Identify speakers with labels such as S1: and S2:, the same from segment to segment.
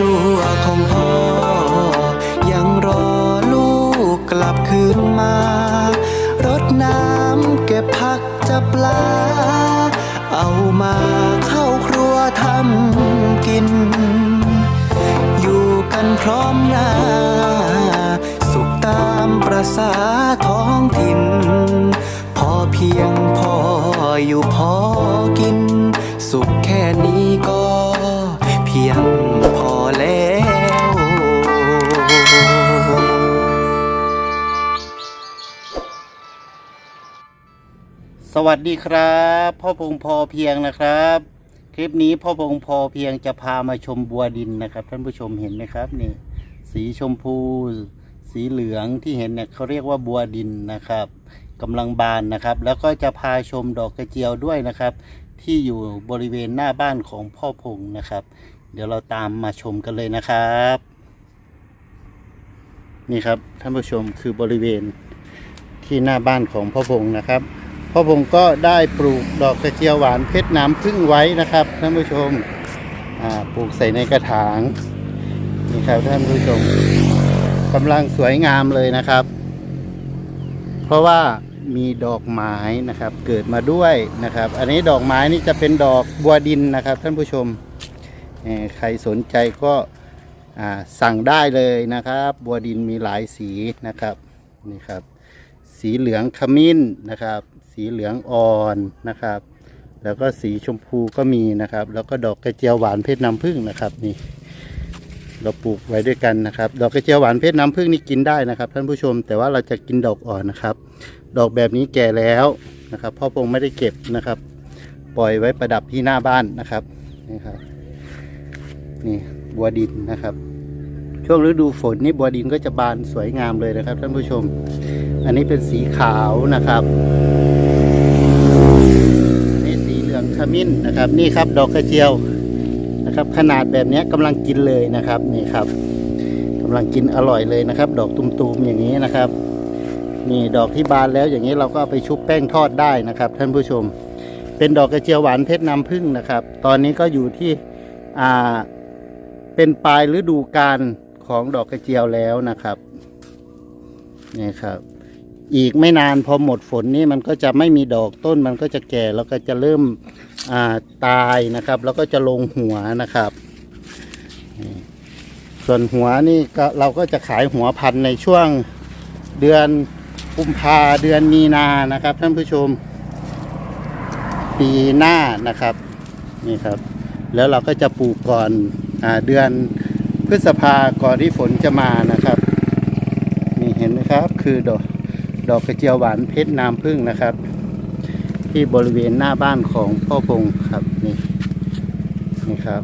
S1: ครัวของพ่อ ยังรอลูกกลับคืนมา รดน้ำเก็บผักจะปลา เอามาเข้าครัวทำกิน อยู่กันพร้อมหน้า สุขตามประษาท้องถิ่น พอเพียงพออยู่พอกิน สุขแค่นี้ก็เพียง
S2: สวัสดีครับพ่อพงพอเพียงนะครับ คลิปนี้พ่อพงพอเพียงจะพามาชมบัวดินนะครับ ท่านผู้ชมเห็นไหมครับนี่สีชมพู สีเหลืองที่เห็นเนี่ยเขาเรียกว่าบัวดินนะครับกำลังบานนะครับ แล้วก็จะพาชมดอกกระเจียวด้วยนะครับ ที่อยู่บริเวณหน้าบ้านของพ่อพงนะครับ เดี๋ยวเราตามมาชมกันเลยนะครับ นี่ครับท่านผู้ชมคือบริเวณที่หน้าบ้านของพ่อพงนะครับ พ่อผมก็ได้ปลูกดอกกระเจียวหวานเพชรน้ำพึ่งไว้นะครับท่านผู้ชมปลูกใส่ในกระถางนี่ครับท่านผู้ชมกำลังสวยงามเลยนะครับ เพราะว่ามีดอกไม้นะครับเกิดมาด้วยนะครับ อันนี้ดอกไม้นี่จะเป็นดอกบัวดินนะครับ ท่านผู้ชมใครสนใจก็สั่งได้เลยนะครับ บัวดินมีหลายสีนะครับนี่ครับ สีเหลืองขมิ้นนะครับ สีเหลืองอ่อนนะครับ แล้วก็สีชมพูก็มีนะครับ แล้วก็ดอกกระเจียวหวานเพชรน้ำผึ้งนะครับนี่ เราปลูกไว้ด้วยกันนะครับ ดอกกระเจียวหวานเพชรน้ำผึ้งนี่กินได้นะครับ ท่านผู้ชมแต่ว่าเราจะกินดอกอ่อนนะครับ ดอกแบบนี้แก่แล้วนะครับพ่อพงไม่ได้เก็บนะครับ ปล่อยไว้ประดับที่หน้าบ้านนะครับนี่ครับนี่บัวดินนะครับ ช่วงฤดูฝนนี่บัวดินก็จะบานสวยงามเลยนะครับ ท่านผู้ชม อันนี้เป็นสีขาวนะครับ ขมิ้นนะครับนี่ครับดอกกระเจียวนะครับ ขนาดแบบนี้กำลังกินเลยนะครับนี่ครับกำลังกินอร่อยเลยนะครับ ดอกตุ่มๆอย่างนี้นะครับนี่ดอกที่บานแล้วอย่างนี้เราก็เอาไปชุบแป้งทอดได้นะครับ ท่านผู้ชม เป็นดอกกระเจียวหวานเพชรน้ำผึ้งนะครับ ตอนนี้ก็อยู่ที่อ่าเป็นปลายฤดูกาลของดอกกระเจียวแล้วนะครับนี่ครับ อีกไม่นานพอหมดฝนนี่มันก็จะไม่มีดอกต้นมันก็จะแก่แล้วก็จะเริ่มาตายนะครับ แล้วก็จะลงหัวนะครับ ส่วนหัวนี่ก็เราก็จะขายหัวพันในช่วงเดือนกุมภาเดือนมีนานะครับ ท่านผู้ชม ปีหน้านะครับนี่ครับ แล้วเราก็จะปลูกก่อนอเดือนพฤษภาก่อนที่ฝนจะมานะครับ นี่เห็นไหมครับ คือดอก ดอกกระเจียวหวานเพชรน้ำผึ้งนะครับ ที่บริเวณหน้าบ้านของพ่อพงครับนี่นี่ครับ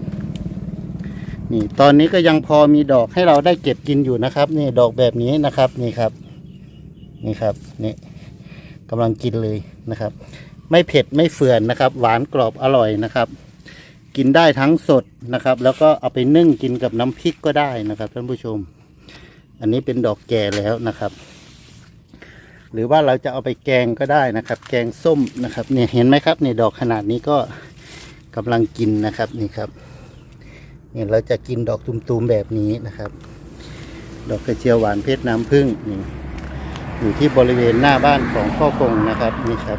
S2: นี่ตอนนี้ก็ยังพอมีดอกให้เราได้เก็บกินอยู่นะครับ นี่ดอกแบบนี้นะครับนี่ครับ นี่ครับนี่กำลังกินเลยนะครับ ไม่เผ็ดไม่เฟื่อนนะครับ หวานกรอบอร่อยนะครับ กินได้ทั้งสดนะครับ แล้วก็เอาไปนึ่งกินกับน้ำพริกก็ได้นะครับท่านผู้ชม อันนี้เป็นดอกแก่แล้วนะครับ หรือว่าเราจะเอาไปแกงก็ได้นะครับ แกงส้มนะครับเนี่ยเห็นไหมครับเนี่ยดอกขนาดนี้ก็กำลังกินนะครับนี่ครับเนี่ยเราจะกินดอกตุมๆแบบนี้นะครับ ดอกกระเจียวหวานเพชรน้ำผึ้งนี่อยู่ที่บริเวณหน้าบ้านของพ่อพงนะครับนี่ครับ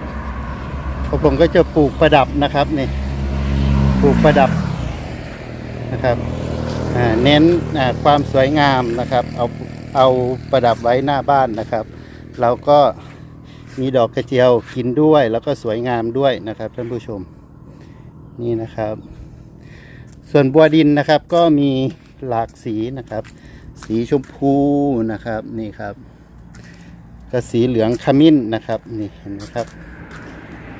S2: พ่อพงก็จะปลูกประดับนะครับนี่ปลูกประดับนะครับเน้นความสวยงามนะครับ เอาเอาประดับไว้หน้าบ้านนะครับ เราก็มีดอกกระเจียวกินด้วย แล้วก็สวยงามด้วยนะครับท่านผู้ชมนี่นะครับ ส่วนบัวดินนะครับก็มีหลากสีนะครับ สีชมพูนะครับนี่ครับก็สีเหลืองขมิ้นนะครับนี่เห็นไหมครับ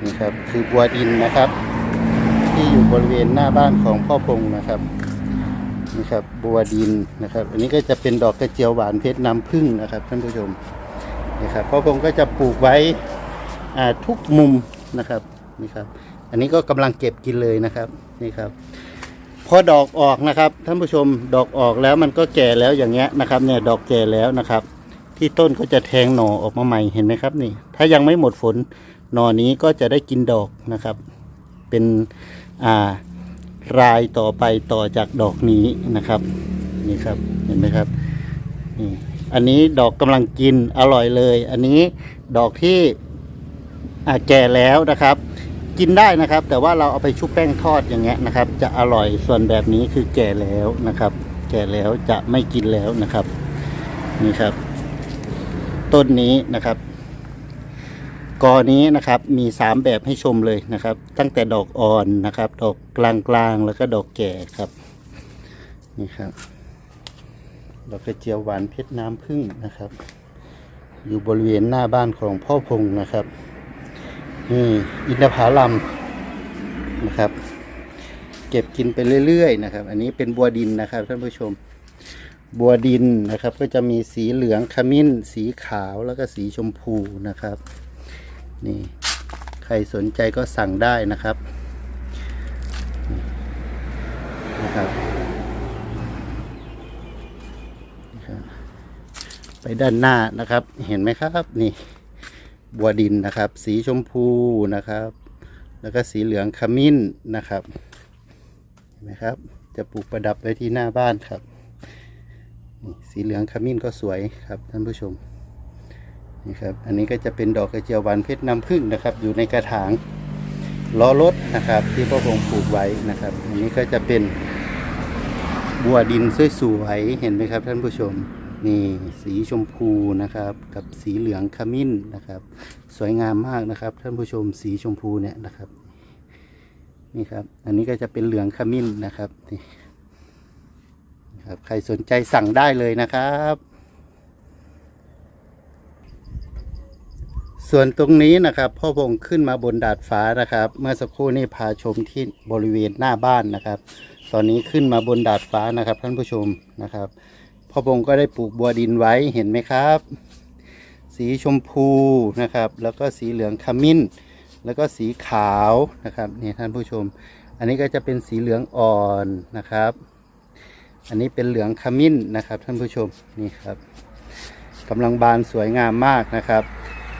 S2: นี่ครับคือบัวดินนะครับ ที่อยู่บริเวณหน้าบ้านของพ่อพงนะครับนี่ครับบัวดินนะครับ อันนี้ก็จะเป็นดอกกระเจียวหวานเพชรน้ำผึ้งนะครับท่านผู้ชม นี่ครับพ่อผมก็จะปลูกไว้ทุกมุมนะครับนี่ครับ อันนี้ก็กำลังเก็บกินเลยนะครับนี่ครับ พอดอกออกนะครับ ท่านผู้ชมดอกออกแล้วมันก็แก่แล้วอย่างเงี้ยนะครับ เนี่ยดอกแก่แล้วนะครับ ที่ต้นก็จะแทงหน่อออกมาใหม่เห็นไหมครับนี่ ถ้ายังไม่หมดฝนหน่อนี้ก็จะได้กินดอกนะครับ เป็นอ่ารายต่อไปต่อจากดอกนี้นะครับ นี่ครับเห็นไหมครับนี่ อันนี้ดอกกำลังกินอร่อยเลย อันนี้ดอกที่แก่แล้วนะครับ กินได้นะครับ แต่ว่าเราเอาไปชุบแป้งทอดอย่างเงี้ยนะครับ จะอร่อยส่วนแบบนี้คือแก่แล้วนะครับ แก่แล้วจะไม่กินแล้วนะครับ นี่ครับ ต้นนี้นะครับกอนี้นะครับมีสามแบบให้ชมเลยนะครับ ตั้งแต่ดอกอ่อนนะครับ ดอกกลางกลางๆแล้วก็ดอกแก่ครับนี่ครับ ดอกกระเจียวหวานเพชรน้ำผึ้งนะครับ อยู่บริเวณหน้าบ้านของพ่อพงนะครับนี่อินทผลัมนะครับ เก็บกินไปเรื่อยๆนะครับ อันนี้เป็นบัวดินนะครับท่านผู้ชม บัวดินนะครับ ก็จะมีสีเหลืองขมิ้น สีขาวแล้วก็สีชมพูนะครับ นี่ใครสนใจก็สั่งได้นะครับนะครับ ไปด้านหน้านะครับ เห็นไหมครับนี่ บัวดินนะครับ สีชมพูนะครับ แล้วก็สีเหลืองขมิ้นนะครับเห็นไหมครับ จะปลูกประดับไว้ที่หน้าบ้านครับสีเหลืองขมิ้นก็สวยครับท่านผู้ชมนี่ครับอันนี้ก็จะเป็นดอกกระเจียวหวานเพชรน้ำผึ้งนะครับ อยู่ในกระถางล้อรถนะครับ ที่พ่อพงปลูกไว้นะครับ อันนี้ก็จะเป็นบัวดินสวยๆเห็นไหมครับท่านผู้ชม นี่สีชมพูนะครับ กับสีเหลืองขมิ้นนะครับ สวยงามมากนะครับ ท่านผู้ชมสีชมพูเนี่ยนะครับ นี่ครับ อันนี้ก็จะเป็นเหลืองขมิ้นนะครับนี่ครับใครสนใจสั่งได้เลยนะครับ ส่วนตรงนี้นะครับ พ่อพงขึ้นมาบนดาดฟ้านะครับ เมื่อสักครู่นี้พาชมที่บริเวณหน้าบ้านนะครับ ตอนนี้ขึ้นมาบนดาดฟ้านะครับ ท่านผู้ชมนะครับ พ่อพงก็ได้ปลูกบัวดินไว้เห็นไหมครับ สีชมพูนะครับ แล้วก็สีเหลืองขมิ้น แล้วก็สีขาวนะครับนี่ท่านผู้ชม อันนี้ก็จะเป็นสีเหลืองอ่อนนะครับ อันนี้เป็นเหลืองขมิ้นนะครับ ท่านผู้ชมนี่ครับกำลังบานสวยงามมากนะครับ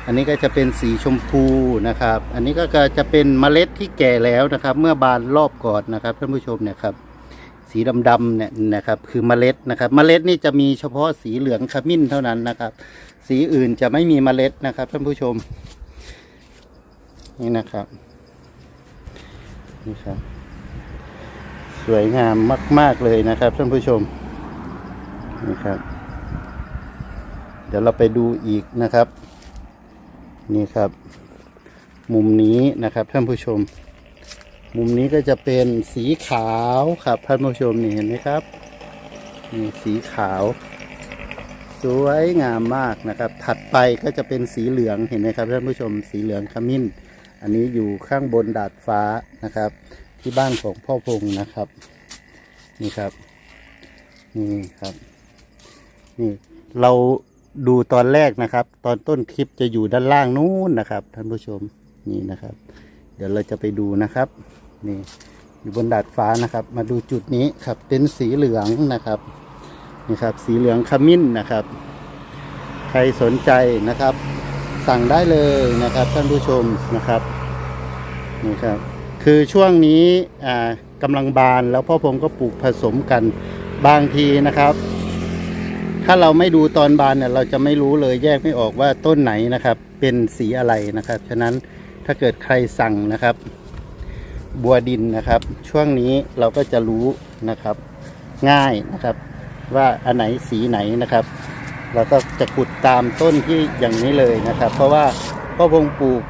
S2: อันนี้ก็จะเป็นสีชมพูนะครับ อันนี้ก็จะเป็นเมล็ดที่แก่แล้วนะครับ เมื่อบานรอบกอนนะครับท่านผู้ชมเนี่ยครับ สีดำๆเนี่ยนะครับ คือเมล็ดนะครับ เมล็ดนี่จะมีเฉพาะสีเหลืองขมิ้นเท่านั้นนะครับ สีอื่นจะไม่มีเมล็ดนะครับ ท่านผู้ชม นี่นะครับนี่ครับ สวยงามมาก ๆเลยนะครับ ท่านผู้ชมนี่ครับ เดี๋ยวเราไปดูอีกนะครับ นี่ครับ มุมนี้นะครับ ท่านผู้ชม มุมนี้ก็จะเป็นสีขาวครับท่านผู้ชมนี่เห็นไหมครับนี่สีขาว สวยงามมากนะครับ ถัดไปก็จะเป็นสีเหลืองเห็นไหมครับท่านผู้ชมสีเหลืองขมิ้น อันนี้อยู่ข้างบนดาดฟ้านะครับ ที่บ้านของพ่อพงนะครับ นี่ครับ นี่ครับนี่เราดูตอนแรกนะครับ ตอนต้นคลิปจะอยู่ด้านล่างนู้นนะครับ ท่านผู้ชมนี่นะครับ เดี๋ยวเราจะไปดูนะครับ นี่อยู่บนดาดฟ้านะครับ มาดูจุดนี้ครับเป็นสีเหลืองนะครับนี่ครับ สีเหลืองขมิ้นนะครับ ใครสนใจนะครับ สั่งได้เลยนะครับท่านผู้ชมนะครับนี่ครับ คือช่วงนี้อ่ากำลังบานแล้วพ่อผมก็ปลูกผสมกันบางทีนะครับ ถ้าเราไม่ดูตอนบานเนี่ยเราจะไม่รู้เลยแยกไม่ออกว่าต้นไหนนะครับ เป็นสีอะไรนะครับ ฉะนั้นถ้าเกิดใครสั่งนะครับ บัวดินนะครับ ช่วงนี้เราก็จะรู้นะครับ ง่ายนะครับ ว่าอันไหนสีไหนนะครับเราก็จะขุดตามต้นที่อย่างนี้เลยนะครับ เพราะว่าพ่อพงปลูก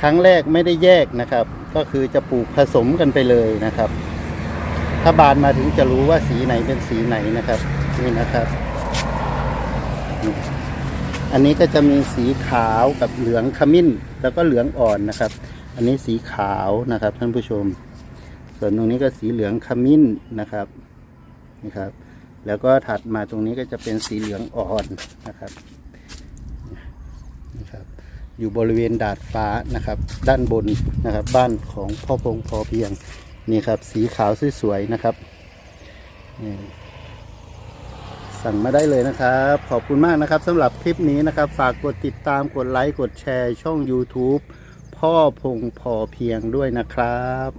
S2: ครั้งแรกไม่ได้แยกนะครับ ก็คือจะปลูกผสมกันไปเลยนะครับ ถ้าบานมาถึงจะรู้ว่าสีไหนเป็นสีไหนนะครับนี่นะครับ อันนี้ก็จะมีสีขาวกับเหลืองขมิ้น แล้วก็เหลืองอ่อนนะครับ อันนี้สีขาวนะครับท่านผู้ชม ส่วนตรงนี้ก็สีเหลืองขมิ้นนะครับนี่ครับ แล้วก็ถัดมาตรงนี้ก็จะเป็นสีเหลืองอ่อนนะครับนะครับ อยู่บริเวณดาดฟ้านะครับ ด้านบนนะครับ บ้านของพ่อพงพอเพียงนี่ครับ สีขาวสวยๆนะครับนี่สั่งมาได้เลยนะครับ ขอบคุณมากนะครับสำหรับคลิปนี้นะครับ ฝากกดติดตามกดไลค์กดแชร์ช่อง YouTube พ่อพงพอเพียงด้วยนะครับ